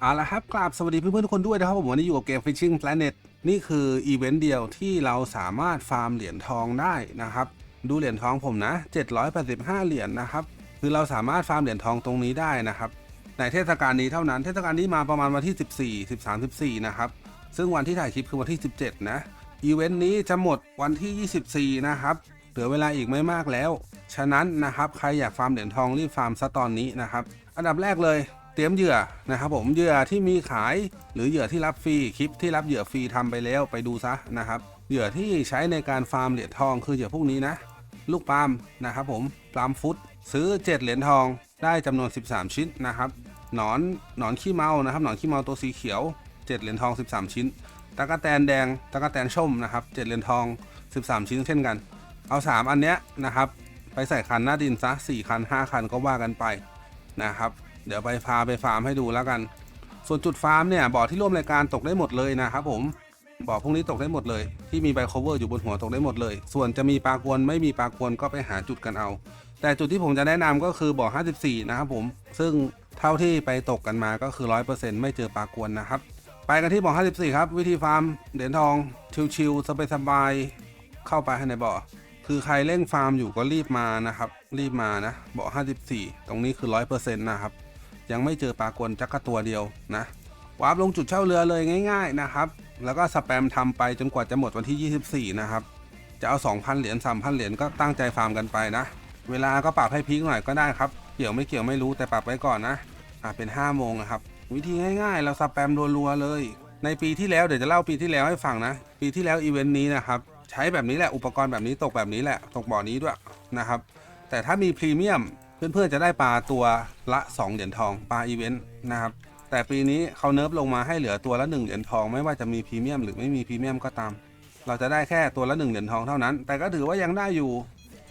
เอาละครับกราบสวัสดีเพื่อนๆทุกคนด้วยนะครับผมวันนี้อยู่กับเกม Fishing Planet นี่คืออีเวนต์เดียวที่เราสามารถฟาร์มเหรียญทองได้นะครับ ดูเหรียญทองผมนะ 785 เหรียญนะครับ คือเราสามารถฟาร์มเหรียญทองตรงนี้ได้นะครับในเทศกาลนี้เท่านั้น เทศกาลนี้มาประมาณวันที่ 14 13 14 นะครับ ซึ่งวันที่ถ่ายคลิปคือวันที่ 17 นะอีเวนต์นี้จะหมดวันที่ 24 นะครับเหลือเวลาอีกไม่มากแล้ว ฉะนั้นนะครับใครอยากฟาร์มเหรียญทองรีบฟาร์มซะตอนนี้นะครับ อันดับแรกเลย ตรียมเหยื่อนะครับผมเหยื่อที่มีขายหรือเหยื่อที่รับฟรีคลิปที่รับเหยื่อฟรีทำไปแล้วไปดูซะนะครับเหยื่อที่ใช้ในการฟาร์มเหรียญทองคือเหยื่อพวกนี้นะ ลูกปาล์มนะครับผมปาล์มฟุตซื้อ 7 เหรียญทองได้จำนวน 13 ชิ้นนะครับหนอนหนอนขี้เมานะครับหนอนขี้เมาตัวสีเขียว 7 เหรียญทอง 13 ชิ้นตะกะแตนแดงตะกะแตนส้มนะครับ7เหรียญทอง 13 ชิ้นเช่นกัน เอา 3 อันเนี้ยนะครับไปใส่คันหน้าดินซะ4คัน 5 คันก็ว่ากันไปนะครับ เดี๋ยวไปพาไปฟาร์มให้ดูแล้วกัน ส่วนจุดฟาร์มเนี่ยบ่อที่ร่วมรายการตกได้หมดเลยนะครับผมบ่อพวกนี้ตกได้หมดเลย ที่มีใบ cover อยู่บนหัวตกได้หมดเลย ส่วนจะมีปลากวนไม่มีปลากวนก็ไปหาจุดกันเอา แต่จุดที่ผมจะแนะนำก็คือบ่อ 54 นะครับผม ซึ่งเท่าที่ไปตกกันมาก็คือ 100%ไม่เจอปลากวนนะครับ ไปกันที่บ่อ 54 ครับ วิธีฟาร์มเหรียญทอง ชิวๆสบายๆเข้าไปในบ่อ คือใครเร่งฟาร์มอยู่ก็รีบมานะครับ รีบมานะบ่อ 54 ตรงนี้คือ 100%นะครับ ยังไม่เจอปลากวนจักกะตัวเดียวนะวาร์ปลงจุดเช่าเรือเลยง่าย ๆนะครับ แล้วก็สแปมทำไปจนกว่าจะหมดวันที่ 24 นะครับ จะเอา 2,000 เหรียญ 3,000 เหรียญก็ตั้งใจฟาร์มกันไปนะ เวลาก็ปรับให้พีคหน่อยก็ได้ครับ เกี่ยวไม่เกี่ยวไม่รู้แต่ปรับไว้ก่อนนะ อะเป็น 5 โมงนะครับ วิธีง่ายๆ เราสแปมรัวๆเลย ในปีที่แล้วเดี๋ยวจะเล่าปีที่แล้วให้ฟังนะ ปีที่แล้วอีเวนต์นี้นะครับใช้แบบนี้แหละอุปกรณ์แบบนี้ตกแบบนี้แหละตกบ่อนี้ด้วยนะครับ แต่ถ้ามีพรีเมียม เพื่อนๆจะได้ปลาตัวละ 2 เหรียญทองปลาอีเวนต์นะครับ แต่ปีนี้เขาเนิร์ฟลงมาให้เหลือตัวละ 1 เหรียญทองไม่ว่าจะมีพรีเมียมหรือไม่มีพรีเมียมก็ตาม เราจะได้แค่ตัวละ 1 เหรียญทองเท่านั้น แต่ก็ถือว่ายังได้อยู่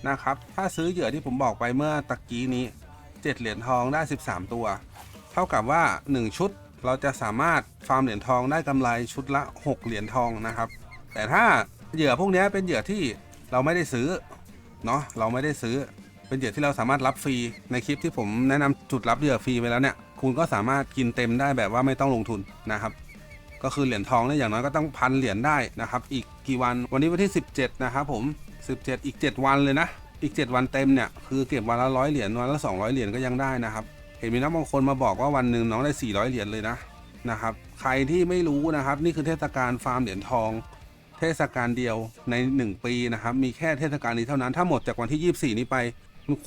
นะครับ ถ้าซื้อเหยื่อที่ผมบอกไปเมื่อตะกี้นี้ 7 เหรียญทองได้ 13 ตัว เท่ากับว่า 1 ชุดเราจะสามารถฟาร์มเหรียญทองได้กำไรชุดละ 6 เหรียญทองนะครับ แต่ถ้าเหยื่อพวกนี้เป็นเหยื่อที่เราไม่ได้ซื้อเนาะเราไม่ได้ซื้อ เป็นเหยื่อที่เราสามารถรับฟรีในคลิปที่ผมแนะนำจุดรับเหยื่อฟรีไปแล้วเนี่ยคุณก็สามารถกินเต็มได้แบบว่าไม่ต้องลงทุนนะครับ ก็คือเหรียญทองเนี่ยอย่างน้อยก็ต้องพันเหรียญได้นะครับ อีกกี่วันวันนี้วันที่ 17 นะครับผม 17 อีก 7 วันเลยนะ อีก 7 วันเต็มเนี่ยคือเก็บวันละร้อยเหรียญวันละ 200 เหรียญก็ยังได้นะครับ เห็นมีนักบางคนมาบอกว่าวันหนึ่งน้องได้ 400 เหรียญเลยนะนะครับ ใครที่ไม่รู้นะครับ นี่คือเทศกาลฟาร์มเหรียญทอง เทศกาลเดียวใน 1 ปีนะครับ มีแค่เทศกาลนี้เท่านั้นถ้าหมดจากวันที่ 24 นี้ไป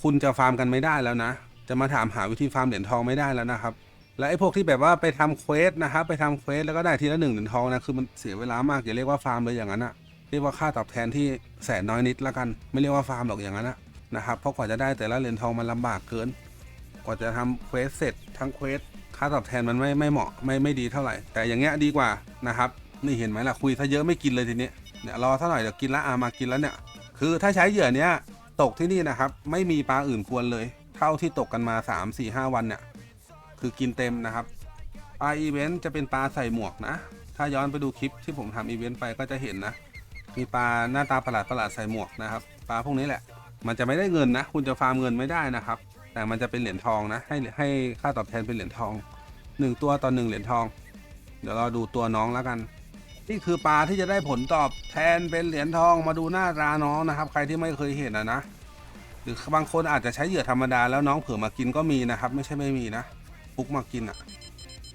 คุณจะฟาร์มกันไม่ได้แล้วนะ จะมาถามหาวิธีฟาร์มเหรียญทองไม่ได้แล้วนะครับ และไอ้พวกที่แบบว่าไปทำเควสนะครับไปทำเควสแล้วก็ได้ทีละหนึ่งเหรียญทองนะคือมันเสียเวลามากอย่าเรียกว่าฟาร์มเลยอย่างนั้นอะเรียกว่าค่าตอบแทนที่แสนน้อยนิดละกัน ไม่เรียกว่าฟาร์มหรอกอย่างนั้นอะนะครับเพราะกว่าจะได้แต่ละเหรียญทองมันลำบากเกิน กว่าจะทำเควสเสร็จทั้งเควสค่าตอบแทนมันไม่ไม่เหมาะไม่ไม่ดีเท่าไหร่ แต่อย่างเงี้ยดีกว่านะครับนี่เห็นไหมล่ะคุยซะเยอะไม่กินเลยทีนี้เนี่ยรอเท่าหร่เดี๋ยวกินละอามากินแล้วเนี่ยคือถ้าใช้เหยื่อเนี้ย ตกที่นี่นะครับ ไม่มีปลาอื่นกวนเลย เท่าที่ตกกันมา 3 4 5 วันเนี่ย คือกินเต็มนะครับปลาอีเวนต์จะเป็นปลาใส่หมวกนะ ถ้าย้อนไปดูคลิปที่ผมทำอีเวนต์ไปก็จะเห็นนะ มีปลาหน้าตาประหลาดประหลาดใส่หมวกนะครับ ปลาพวกนี้แหละ มันจะไม่ได้เงินนะ คุณจะฟาร์มเงินไม่ได้นะครับ แต่มันจะเป็นเหรียญทองนะ ให้ให้ค่าตอบแทนเป็นเหรียญทองหนึ่งตัวต่อหนึ่งเหรียญทอง เดี๋ยวเราดูตัวน้องแล้วกัน นี่คือปลาที่จะได้ผลตอบแทนเป็นเหรียญทองมาดูหน้าตาน้องนะครับ ใครที่ไม่เคยเห็นนะนะ หรือบางคนอาจจะใช้เหยื่อธรรมดาแล้วน้องเผื่อมากินก็มีนะครับ ไม่ใช่ไม่มีนะฟุกมากินอะ่ะ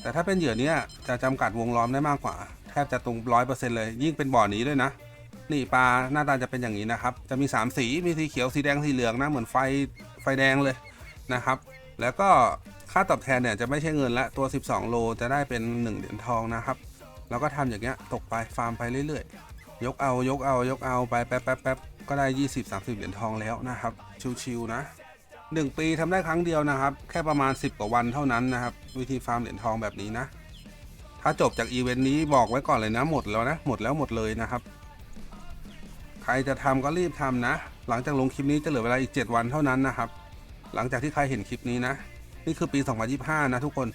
แต่ถ้าเป็นเหยื่อเนี้ยจะจำกัดวงล้อมได้มากกว่า แทบจะตรงร้อยเปอร์เซ็นต์เลย ยิ่งเป็นบ่อนี้ด้วยนะนี่ปลาหน้าตาจะเป็นอย่างนี้นะครับ จะมีสามสีมีสีเขียวสีแดงสีเหลืองนะเหมือนไฟไฟแดงเลยนะครับ แล้วก็ค่าตอบแทนเนี่ยจะไม่ใช่เงินละตัว 12 โลจะได้เป็น 1 เหรียญทองนะครับ แล้วก็ทำอย่างเงี้ยตกไปฟาร์มไปเรื่อยๆ ยกเอายกเอายกเอาไปแป๊บแป๊บแป๊บก็ได้ 20 30 เหรียญทองแล้วนะครับ ชิวๆนะ 1 ปีทำได้ครั้งเดียวนะครับ แค่ประมาณ 10 กว่าวันเท่านั้นนะครับ วิธีฟาร์มเหรียญทองแบบนี้นะ ถ้าจบจากอีเวนต์นี้บอกไว้ก่อนเลยนะหมดแล้วนะหมดแล้วหมดเลยนะครับ ใครจะทำก็รีบทำนะ หลังจากลงคลิปนี้จะเหลือเวลาอีก 7 วันเท่านั้นนะครับ หลังจากที่ใครเห็นคลิปนี้นะ นี่คือปี 2025 นะทุกคน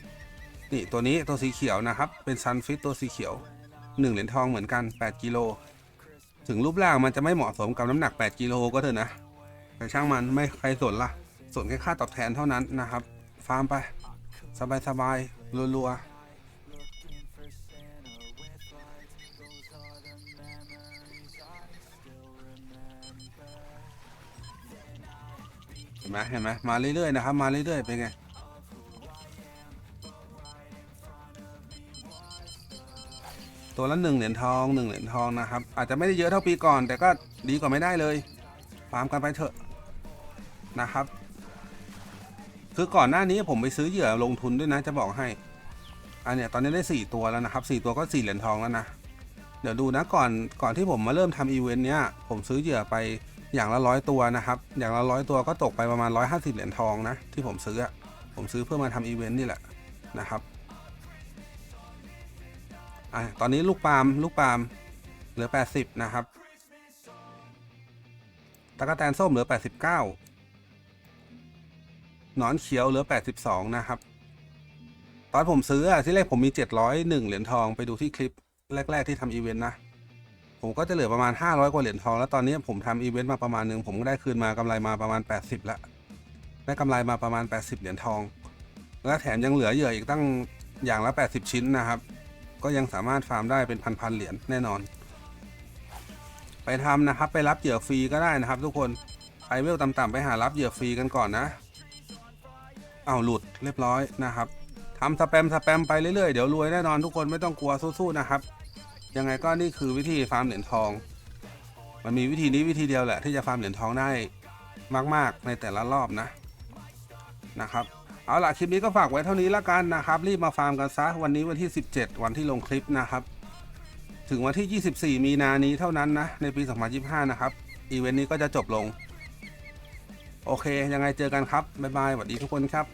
นี่ตัวนี้ตัวสีเขียวนะครับ เป็นซันฟิตตัวสีเขียว1เหรียญทองเหมือนกัน 8 กิโล ถึงรูปร่างมันจะไม่เหมาะสมกับน้ำหนัก 8 กิโลก็เถอะนะ แต่ช่างมันไม่ใครสนละ่ะ สนแค่ค่าตอบแทนเท่านั้นนะครับ ฟาร์มไป สบายๆรัวๆเห็นไหมเห็นไหมมาเรื่อยๆนะครับ มาเรื่อยๆเป็นไง ตัวละหนึ่งเหรียญทองหนึ่งเหรียญทองนะครับ อาจจะไม่ได้เยอะเท่าปีก่อน แต่ก็ดีกว่าไม่ได้เลยฟาร์มกันไปเถอะนะครับ คือก่อนหน้านี้ผมไปซื้อเหยื่อลงทุนด้วยนะ จะบอกให้ อันเนี้ยตอนนี้ได้สี่ตัวแล้วนะครับสี่ตัวก็สี่เหรียญทองแล้วนะ เดี๋ยวดูนะก่อนก่อนที่ผมมาเริ่มทำอีเวนต์เนี้ยผมซื้อเหยื่อไปอย่างละร้อยตัวนะครับ อย่างละร้อยตัวก็ตกไปประมาณร้อยห้าสิบเหรียญทองนะที่ผมซื้อผมซื้อเพื่อมาทำอีเวนต์นี่แหละนะครับ อะตอนนี้ลูกปาล์มลูกปาล์มเหลือ 80 นะครับตะกแตนส้มเหลือ 89 หนอนเขียวเหลือ 82 นะครับ ตอนผมซื้ออะที่แรกผมมี 701 เหรียญทองไปดูที่คลิปแรก ๆ ที่ทำอีเวนต์นะ ผมก็จะเหลือประมาณ 500 กว่าเหรียญทอง แล้วตอนนี้ผมทำอีเวนต์มาประมาณหนึ่งผมก็ได้คืนมากำไรมาประมาณ 80ละได้กำไรมาประมาณ 80 เหรียญทอง และแถมยังเหลือเหยื่ออีกตั้งอย่างละ 80 ชิ้นนะครับ ก็ยังสามารถฟาร์มได้เป็นพันๆเหรียญแน่นอน ไปทำนะครับไปรับเหยื่อฟรีก็ได้นะครับ ทุกคนใครเวลต่ำๆไปหารับเหยื่อฟรีกันก่อนนะ เอาหลุดเรียบร้อยนะครับทำสแปมสแปมไปเรื่อยๆ เดี๋ยวรวยแน่นอนทุกคนไม่ต้องกลัวสู้ๆนะครับ ยังไงก็นี่คือวิธีฟาร์มเหรียญทอง มันมีวิธีนี้วิธีเดียวแหละที่จะฟาร์มเหรียญทองได้มาก ๆ ในแต่ละรอบนะนะครับ เอาล่ะคลิปนี้ก็ฝากไว้เท่านี้ละกันนะครับ รีบมาฟาร์มกันซะวันนี้วันที่ 17 วันที่ลงคลิปนะครับ ถึงวันที่ 24 มีนานี้เท่านั้นนะ ในปี 2025 นะครับ อีเวนต์นี้ก็จะจบลง โอเค ยังไงเจอกันครับ บ๊ายบายสวัสดีทุกคนครับ